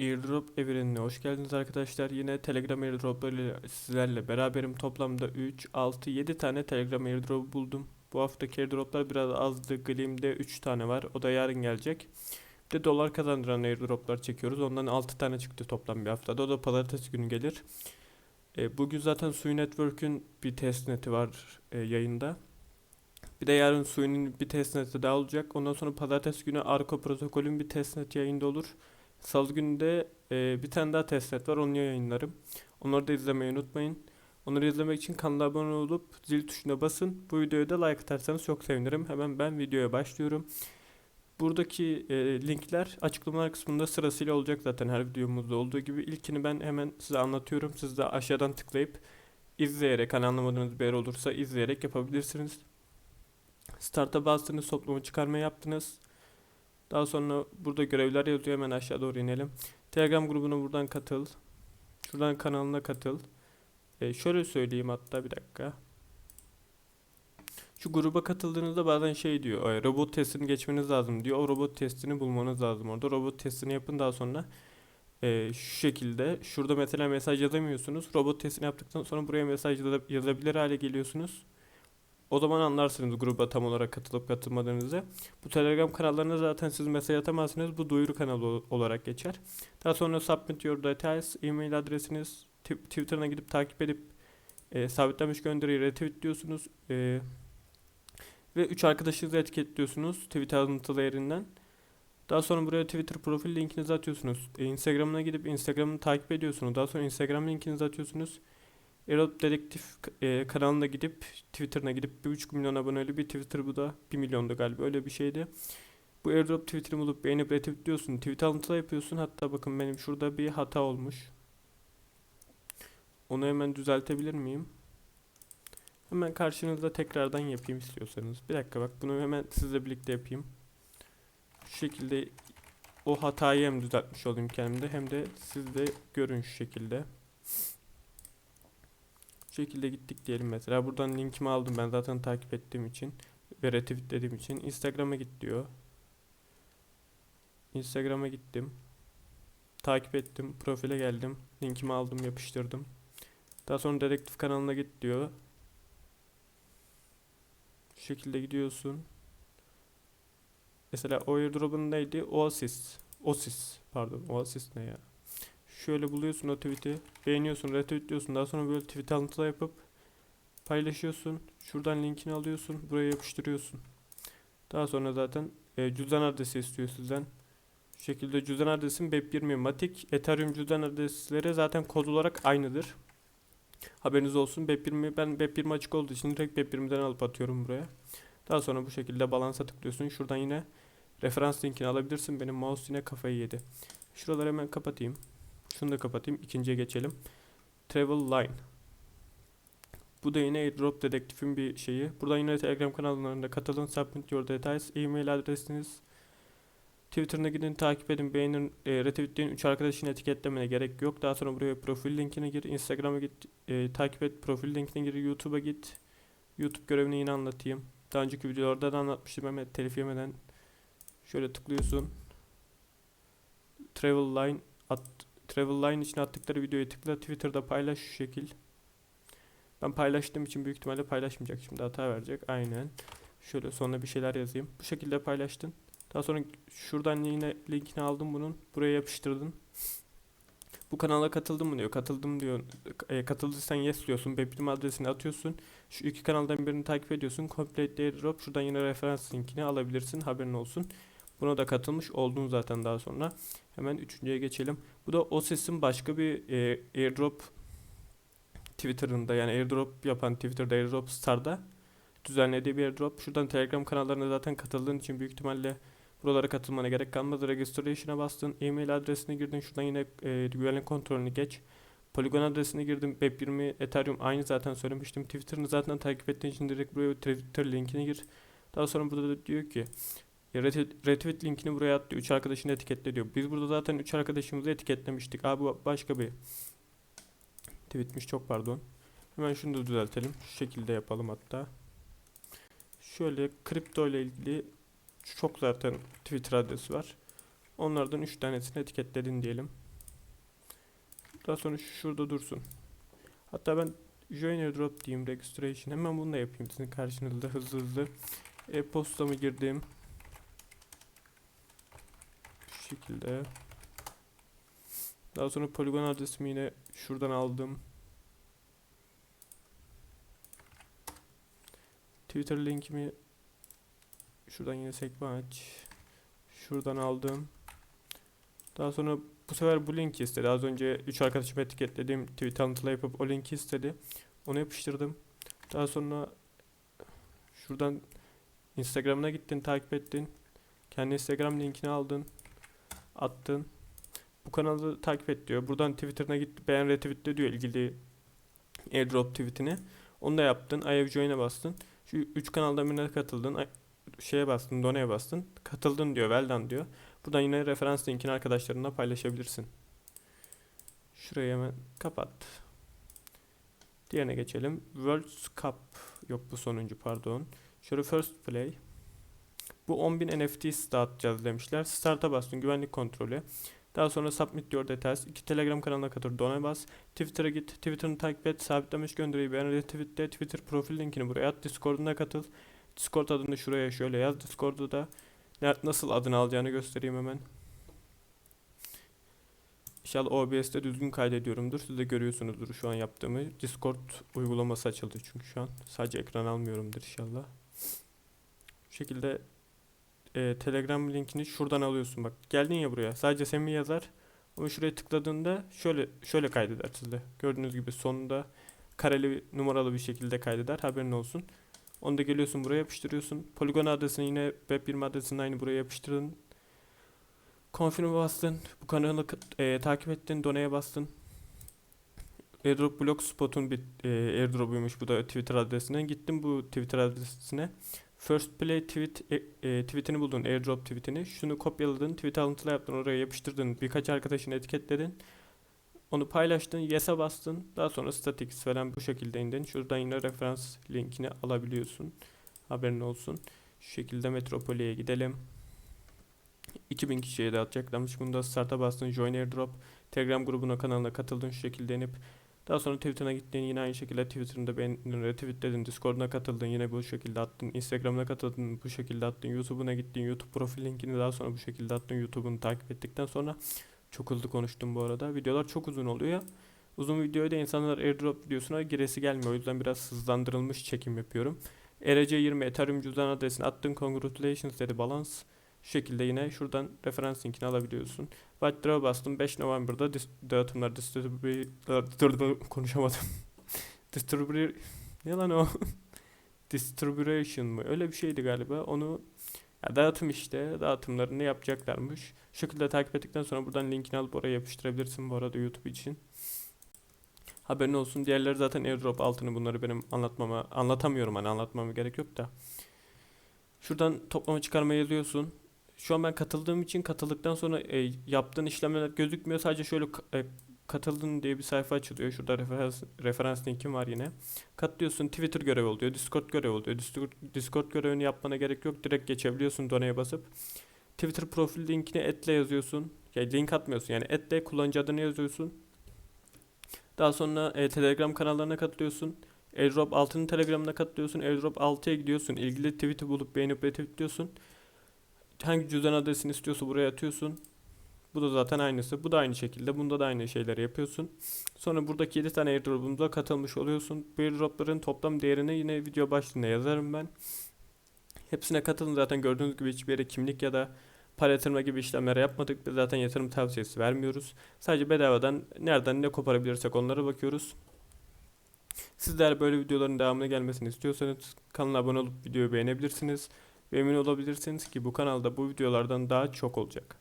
Airdrop evrenine hoş geldiniz arkadaşlar. Yine Telegram airdropları sizlerle beraberim. Toplamda 3, 6, 7 tane Telegram airdrop buldum. Bu haftaki airdroplar biraz azdı. Gleam'de 3 tane var. O da yarın gelecek. Bir de dolar kazandıran airdroplar çekiyoruz. Ondan 6 tane çıktı toplam bir haftada. O da pazartesi günü gelir. E, bugün zaten Sui Network'ün bir testneti var e, yayında. Bir de yarın Sui'nin bir testneti daha olacak. Ondan sonra pazartesi günü Arco protokolün bir testnet yayında olur. Salı günü e, bir tane daha testnet var. Onu yayınlarım. Onları da izlemeyi unutmayın. Onları izlemek için kanala abone olup zil tuşuna basın. Bu videoya da like atarsanız çok sevinirim. Hemen ben videoya başlıyorum. Buradaki e, linkler açıklamalar kısmında sırasıyla olacak zaten her videomuzda olduğu gibi. İlkini ben hemen size anlatıyorum. Siz de aşağıdan tıklayıp izleyerek, hani anlamadığınız bir yer olursa izleyerek yapabilirsiniz. Start'a bastınız, toplumu çıkarma yaptınız. Daha sonra burada görevler yazıyor. Hemen aşağı doğru inelim. Telegram grubuna buradan katıl. Şuradan kanalına katıl. Ee, şöyle söyleyeyim hatta bir dakika. Şu gruba katıldığınızda bazen şey diyor. "Ay, Robot testini geçmeniz lazım diyor. O robot testini bulmanız lazım orada. Robot testini yapın daha sonra e, şu şekilde. Şurada mesela mesaj yazamıyorsunuz. Robot testini yaptıktan sonra buraya mesaj yaza- yazabilir hale geliyorsunuz. O zaman anlarsınız gruba tam olarak katılıp katılmadığınızı. Bu Telegram kanallarına zaten siz mesaj atamazsınız. Bu duyuru kanalı ol- olarak geçer. Daha sonra submit your details, e-mail adresiniz, Tw- Twitter'ına gidip takip edip e, sabitlenmiş gönderiyi retweetliyorsunuz. E, ve 3 arkadaşınızı etiketliyorsunuz Twitter alıntılı yerinden. Daha sonra buraya Twitter profil linkinizi atıyorsunuz. E, Instagram'ına gidip Instagram'ını takip ediyorsunuz. Daha sonra Instagram linkinizi atıyorsunuz. Erot Dedektif e, kanalına gidip Twitter'ına gidip 1.5 milyon aboneli bir Twitter bu da 1 milyonda galiba öyle bir şeydi. Bu airdrop Twitter'ı bulup beğenip retweetliyorsun. Tweet alıntılı yapıyorsun. Hatta bakın benim şurada bir hata olmuş. Onu hemen düzeltebilir miyim? Hemen karşınızda tekrardan yapayım istiyorsanız. Bir dakika bak bunu hemen sizle birlikte yapayım. Şu şekilde o hatayı hem düzeltmiş olayım kendimde hem de siz de görün şu şekilde. Şekilde gittik diyelim mesela. Buradan linkimi aldım ben zaten takip ettiğim için ve retweetlediğim için. Instagram'a git diyor. Instagram'a gittim. Takip ettim. Profile geldim. Linkimi aldım, yapıştırdım. Daha sonra dedektif kanalına git diyor. Şu şekilde gidiyorsun. Mesela o airdrop'un neydi? Oasis. Oasis. Pardon. Oasis ne ya? Şöyle buluyorsun o tweet'i. Beğeniyorsun, retweetliyorsun. Daha sonra böyle tweet alıntıla yapıp paylaşıyorsun. Şuradan linkini alıyorsun. Buraya yapıştırıyorsun. Daha sonra zaten e, cüzdan adresi istiyor sizden. Şu şekilde cüzdan adresim BEP20 Matic. Ethereum cüzdan adresleri zaten kod olarak aynıdır. Haberiniz olsun. BEP20 ben BEP20 açık olduğu için direkt BEP20'den alıp atıyorum buraya. Daha sonra bu şekilde balansa tıklıyorsun. Şuradan yine referans linkini alabilirsin. Benim mouse yine kafayı yedi. Şuraları hemen kapatayım. Şunu da kapatayım. İkinciye geçelim. Travel Line. Bu da yine airdrop dedektifin bir şeyi. Buradan yine Telegram kanallarında katılın. Submit your details. E-mail adresiniz. Twitter'ına gidin takip edin beğenin e, retweetleyin 3 arkadaşını etiketlemene gerek yok. Daha sonra buraya profil linkine gir. Instagram'a git e, takip et profil linkine gir. YouTube'a git. YouTube görevini yine anlatayım. Daha önceki videolarda da anlatmıştım ama telif yemeden şöyle tıklıyorsun. Travel Line at, Travel Line için attıkları videoyu tıkla Twitter'da paylaş şu şekil. Ben paylaştığım için büyük ihtimalle paylaşmayacak şimdi hata verecek. Aynen. Şöyle sonra bir şeyler yazayım. Bu şekilde paylaştın. Daha sonra şuradan yine linkini aldım bunun. Buraya yapıştırdın. Bu kanala katıldın mı diyor. Katıldım diyor. E, katıldıysan yes diyorsun. Web adresini atıyorsun. Şu iki kanaldan birini takip ediyorsun. Complete airdrop. Şuradan yine referans linkini alabilirsin. Haberin olsun. Buna da katılmış oldun zaten daha sonra. Hemen üçüncüye geçelim. Bu da o sesin başka bir e, airdrop Twitter'ında yani airdrop yapan Twitter'da airdrop star'da düzenlediği bir airdrop. Şuradan Telegram kanallarına zaten katıldığın için büyük ihtimalle buralara katılmana gerek kalmadı. Registration'a bastın. E-mail adresini girdin. Şuradan yine e, güvenlik kontrolünü geç. Polygon adresini girdim. Web20 Ethereum aynı zaten söylemiştim. Twitter'ını zaten takip ettiğin için direkt buraya Twitter linkini gir. Daha sonra burada da diyor ki retweet, retweet linkini buraya at diyor. 3 arkadaşını etiketle diyor. Biz burada zaten 3 arkadaşımızı etiketlemiştik. Abi başka bir tweetmiş çok pardon. Hemen şunu da düzeltelim. Şu şekilde yapalım hatta. Şöyle kripto ile ilgili çok zaten Twitter adresi var. Onlardan 3 tanesini etiketledin diyelim. Daha sonra şu şurada dursun. Hatta ben join airdrop diyeyim registration. Hemen bunu da yapayım sizin karşınızda hızlı hızlı. E-postamı girdim. Şekilde. Daha sonra poligon adresimi yine şuradan aldım. Twitter linkimi şuradan yine sekme aç. Şuradan aldım. Daha sonra bu sefer bu linki istedi. Az önce 3 arkadaşımı etiketlediğim tweet alıntıla yapıp o linki istedi. Onu yapıştırdım. Daha sonra şuradan Instagram'ına gittin, takip ettin. Kendi Instagram linkini aldın. Attın. Bu kanalı takip et diyor. Buradan Twitter'ına git beğen retweetle diyor ilgili airdrop tweetini. Onu da yaptın. I have join'e bastın. Şu 3 kanaldan birine katıldın. Şeye bastın, done'ye bastın. Katıldın diyor, well done diyor. Buradan yine referans linkini arkadaşlarına paylaşabilirsin. Şurayı hemen kapat. Diğerine geçelim. World Cup. Yok bu sonuncu pardon. Şöyle first play. Bu 10.000 NFT dağıtacağız demişler. Start'a bastın güvenlik kontrolü. Daha sonra submit your details. İki Telegram kanalına katıl. Dona bas. Twitter'a git. Twitter'ını takip et. Sabitlemiş gönderiyi beğen retweetle. Twitter profil linkini buraya at. Discord'una katıl. Discord adını şuraya şöyle yaz. Discord'da da nasıl adını alacağını göstereyim hemen. İnşallah OBS'te düzgün kaydediyorumdur. Siz de görüyorsunuzdur şu an yaptığımı. Discord uygulaması açıldı çünkü şu an. Sadece ekran almıyorumdur inşallah. Bu şekilde e, Telegram linkini şuradan alıyorsun bak. Geldin ya buraya. Sadece Semih yazar. Ama şuraya tıkladığında şöyle şöyle kaydeder sizde. Gördüğünüz gibi sonunda kareli numaralı bir şekilde kaydeder. Haberin olsun. Onu da geliyorsun buraya yapıştırıyorsun. Polygon adresini yine web1 adresini aynı buraya yapıştırdın. Confirm'e bastın. Bu kanalı e, takip ettin. Done'ye bastın. Airdrop Blogspot'un bir e, airdrop'uymuş bu da Twitter adresinden. Gittim bu Twitter adresine. First Play tweet e, e, tweetini buldun. Airdrop tweetini. Şunu kopyaladın. Tweet alıntıla yaptın. Oraya yapıştırdın. Birkaç arkadaşını etiketledin. Onu paylaştın. Yes'e bastın. Daha sonra statics falan bu şekilde indin. Şuradan yine referans linkini alabiliyorsun. Haberin olsun. Şu şekilde Metropoli'ye gidelim. 2000 kişiye dağıtacaklarmış. Bunda start'a bastın. Join Airdrop. Telegram grubuna kanalına katıldın şu şekilde inip. Daha sonra Twitter'ına gittin yine aynı şekilde Twitter'ında beğendin, retweetledin, Discord'una katıldın yine bu şekilde attın, Instagram'ına katıldın bu şekilde attın, YouTube'una gittin, YouTube profil linkini daha sonra bu şekilde attın, YouTube'unu takip ettikten sonra çok hızlı konuştum bu arada. Videolar çok uzun oluyor ya. Uzun videoyu da insanlar airdrop videosuna giresi gelmiyor. O yüzden biraz hızlandırılmış çekim yapıyorum. ERC20 Ethereum cüzdan adresini attın. Congratulations dedi balance. Şu şekilde yine şuradan referans linkini alabiliyorsun. White Draw bastım. 5 November'da dis- dağıtımlar distribü konuşamadım. Distribü ne lan o? Distribution mı? Öyle bir şeydi galiba. Onu ya dağıtım işte. Dağıtımlarını yapacaklarmış. Şu şekilde takip ettikten sonra buradan linkini alıp oraya yapıştırabilirsin bu arada YouTube için. Haberin olsun. Diğerleri zaten airdrop altını bunları benim anlatmama anlatamıyorum hani anlatmama gerek yok da. Şuradan toplama çıkarma yazıyorsun. Şu an ben katıldığım için katıldıktan sonra e, yaptığın işlemler gözükmüyor. Sadece şöyle e, katıldın diye bir sayfa açılıyor. Şurada referans, referans linkim var yine. Katlıyorsun Twitter görevi oluyor. Discord görevi oluyor. Discord, Discord görevini yapmana gerek yok. Direkt geçebiliyorsun doneye basıp. Twitter profil linkini etle yazıyorsun. Yani link atmıyorsun yani etle kullanıcı adını yazıyorsun. Daha sonra e, Telegram kanallarına katılıyorsun. Airdrop 6'nın Telegram'ına katılıyorsun. Airdrop 6'ya gidiyorsun. İlgili tweet'i bulup beğenip retweetliyorsun. Hangi cüzdan adresini istiyorsa buraya atıyorsun. Bu da zaten aynısı. Bu da aynı şekilde. Bunda da aynı şeyleri yapıyorsun. Sonra buradaki 7 tane airdrop'umuza katılmış oluyorsun. Bu airdrop'ların toplam değerini yine video başlığına yazarım ben. Hepsine katılın zaten gördüğünüz gibi hiçbir yere kimlik ya da para yatırma gibi işlemler yapmadık. Biz zaten yatırım tavsiyesi vermiyoruz. Sadece bedavadan nereden ne koparabilirsek onlara bakıyoruz. Sizler böyle videoların devamına gelmesini istiyorsanız kanala abone olup videoyu beğenebilirsiniz. Ve emin olabilirsiniz ki bu kanalda bu videolardan daha çok olacak.